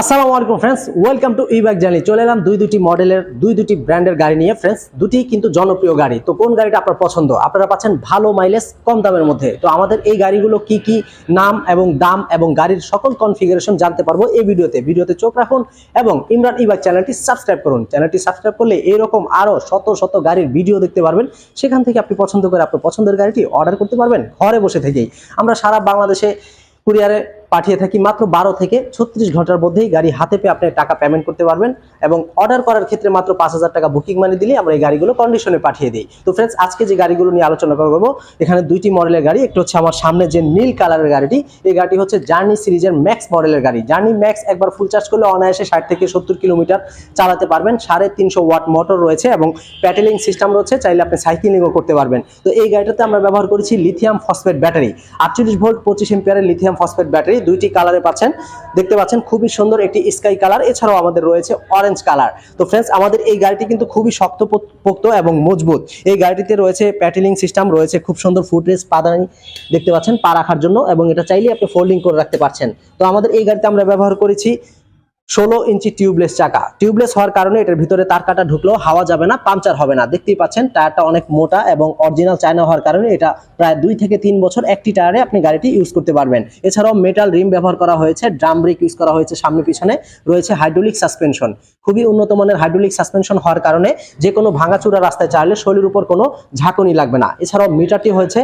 আসসালামু আলাইকুম friends welcome to e bike journey চলে এলাম দুই দুটি মডেলের দুই দুটি ব্র্যান্ডের গাড়ি নিয়ে ফ্রেন্ডস দুটি কিন্তু জনপ্রিয় গাড়ি। তো কোন গাড়িটা আপনার পছন্দ? আপনারা পাচ্ছেন ভালো মাইলেজ কম দামের মধ্যে। তো আমাদের এই গাড়িগুলো কি কি, নাম এবং দাম এবং গাড়ির সকল কনফিগারেশন জানতে পারব এই ভিডিওতে। ভিডিওতে চোখ রাখুন এবং ইমরান ই বাইক চ্যানেলটি সাবস্ক্রাইব করুন। চ্যানেলটি সাবস্ক্রাইব করলে এরকম আরও শত শত গাড়ির ভিডিও দেখতে পারবেন। সেখান থেকে আপনি পছন্দ করে আপনার পছন্দের গাড়িটি অর্ডার করতে পারবেন ঘরে বসে থেকেই। আমরা সারা বাংলাদেশে কুরিয়ারে পাঠিয়ে থাকি মাত্র বারো থেকে ছত্রিশ ঘণ্টার মধ্যেই গাড়ি হাতে পেয়ে আপনি টাকা পেমেন্ট করতে পারবেন এবং অর্ডার করার ক্ষেত্রে মাত্র পাঁচ হাজার টাকা বুকিং মানি দিলে আমরা এই গাড়িগুলো কন্ডিশনে পাঠিয়ে দিই। তো ফ্রেন্ডস আজকে যে গাড়িগুলো নিয়ে আলোচনা করব, এখানে দুইটি মডেলের গাড়ি, একটু হচ্ছে আমার সামনে যে নীল কালারের গাড়িটি, এই গাড়িটি হচ্ছে জার্নি সিরিজের ম্যাক্স মডেলের গাড়ি। জার্নি ম্যাক্স একবার ফুল চার্জ করলে অনায়াসে ষাট থেকে সত্তর কিলোমিটার চালাতে পারবেন, সাড়ে তিনশো ওয়াট মোটর রয়েছে এবং প্যাটেলিং সিস্টেম রয়েছে, চাইলে আপনি সাইকেলিংও করতে পারবেন। তো এই গাড়িটাতে আমরা ব্যবহার করেছি লিথিয়াম ফসফেট ব্যাটারি আটচল্লিশ ভোল্ট পঁচিশ এম্পিয়ারের লিথিয়াম ফসফেট ব্যাটারি দুইটি কালারে পাচ্ছেন। দেখতে পাচ্ছেন খুবই সুন্দর একটি স্কাই কালার। এছাড়াও আমাদের রয়েছে অরেঞ্জ কালার। তো ফ্রেন্ডস আমাদের এই গাড়িটি কিন্তু খুবই শক্ত পোক্ত এবং মজবুত। এই গাড়িটিতে রয়েছে প্যাটেলিং সিস্টেম রয়েছে খুব সুন্দর ফুটরেস পাদানি দেখতে পাচ্ছেন, পা রাখার জন্য এবং এটা চাইলে আপনি ফোল্ডিং করে রাখতে পারছেন। তো আমাদের এই গাড়িতে আমরা ব্যবহার করেছি ষোলো ইঞ্চি টিউবলেস চাকা। টিউবলেস হওয়ার কারণে এটার ভিতরে তার কাটা ঢুকলেও হাওয়া যাবে না, পাংচার হবে না। দেখতেই পাচ্ছেন, টায়ারটা অনেক মোটা এবং অরিজিনাল চায়না হওয়ার কারণে এটা প্রায় দুই থেকে তিন বছর একটি টায়ারে আপনি গাড়িটি ইউজ করতে পারবেন। এছাড়াও মেটাল রিম ব্যবহার করা হয়েছে ড্রাম ব্রেক ইউজ করা হয়েছে, সামনে পিছনে রয়েছে হাইড্রোলিক সাসপেনশন খুবই উন্নত মানের হাইড্রোলিক সাসপেনশন হওয়ার কারণে যে কোনো ভাঙাচুরা রাস্তায় চাইলে শরীরের উপর কোনো ঝাঁকুনি লাগবে না। এছাড়াও মিটারটি হয়েছে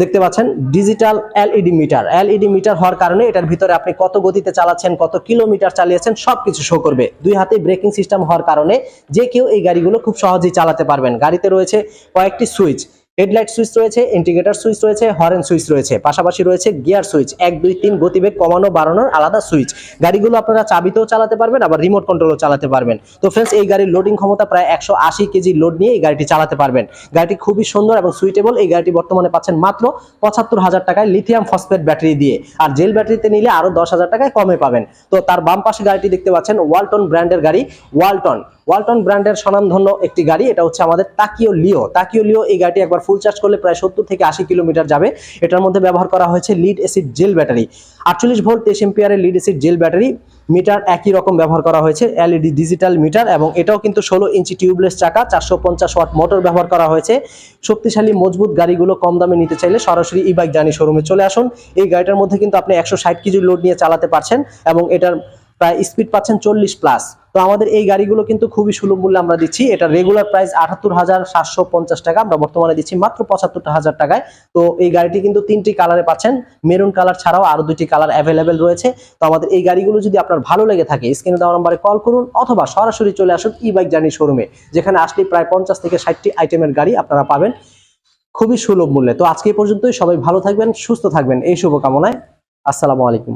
দেখতে পাচ্ছেন digital LED meter LED meter হওয়ার কারণে এটার ভিতরে আপনি কত গতিতে চালাচ্ছেন, কত কিলোমিটার চালিয়েছেন, সবকিছু শো করবে। দুই হাতে ব্রেকিং সিস্টেম হওয়ার কারণে যে কেউ এই গাড়িগুলো খুব সহজেই চালাতে পারবেন। গাড়িতে রয়েছে কয়েকটি সুইচ হেডলাইট সুইচ রয়েছে ইন্ডিকেটর সুইচ রয়েছে, হরেন সুইচ রয়েছে, পাশাপাশি রয়েছে গিয়ার সুইচ, এক, দুই, তিন, গতিবেগ কমানো, বাড়ানোর আলাদা সুইচ। গাড়িগুলো আপনারা চাবিতেও চালাতে পারবেন, আবার রিমোট কন্ট্রোলও চালাতে পারবেন। তো ফ্রেন্ডস এই গাড়ির লোডিং ক্ষমতা প্রায় একশো আশি কেজি লোড নিয়ে এই গাড়িটি চালাতে পারবেন। গাড়িটি খুবই সুন্দর এবং সুইটেবল এই গাড়িটি বর্তমানে পাচ্ছেন মাত্র পঁচাত্তর হাজার টাকায় লিথিয়াম ফসফেট ব্যাটারি দিয়ে। আর জেল ব্যাটারিতে নিলে আরও দশ হাজার টাকায় কমে পাবেন। তো তার বাম পাশে গাড়িটি দেখতে পাচ্ছেন ওয়ালটন ব্র্যান্ডের গাড়ি ওয়ালটন ওয়ালটন ব্র্যান্ডের স্বনামধন্য একটি গাড়ি, এটা হচ্ছে আমাদের তাকিও লিও। তাকিও লিও এই গাড়িটি একবার ফুল চার্জ করলে প্রায় সত্তর থেকে আশি কিলোমিটার যাবে। এটার মধ্যে ব্যবহার করা হয়েছে লিড অ্যাসিড জেল ব্যাটারি আটচল্লিশ ভোল্ট তেইশ এম্পিয়ারের lead acid gel battery meter একই রকম ব্যবহার করা হয়েছে এলইডি ডিজিটাল মিটার এবং এটাও কিন্তু ষোলো ইঞ্চি টিউবলেস চাকা, চারশো পঞ্চাশ ওয়াট মোটর ব্যবহার করা হয়েছে। শক্তিশালী, মজবুত গাড়িগুলো কম দামে নিতে চাইলে সরাসরি ই বাইক জানি শোরুমে চলে আসুন। এই গাড়িটার মধ্যে কিন্তু আপনি একশো ষাট কেজি লোড নিয়ে চালাতে পারছেন এবং এটার প্রায় স্পিড পাচ্ছেন চল্লিশ প্লাস তো আমাদের এই গাড়িগুলো কিন্তু খুবই সুলভ মূল্যে আমরা দিচ্ছি। এটা রেগুলার প্রাইস আটাত্তর হাজার সাতশো পঞ্চাশ টাকা। আমরা বর্তমানে দিচ্ছি মাত্র পঁচাত্তর হাজার টাকায়। তো এই গাড়িটি কিন্তু তিনটি কালারে পাচ্ছেন। মেরুন কালার ছাড়াও আরও দুটি কালার অ্যাভেলেবেল রয়েছে। তো আমাদের এই গাড়িগুলো যদি আপনার ভালো লেগে থাকে, স্ক্রিনে দেওয়া নম্বরে কল করুন অথবা সরাসরি চলে আসুন ই বাইক জার্নি শোরুমে যেখানে আসলে প্রায় পঞ্চাশ থেকে ষাটটি আইটেমের গাড়ি আপনারা পাবেন। খুবই সুলভ মূল্যে। তো আজকে পর্যন্তই। সবাই ভালো থাকবেন, সুস্থ থাকবেন। এই শুভকামনায়। আসসালামু আলাইকুম।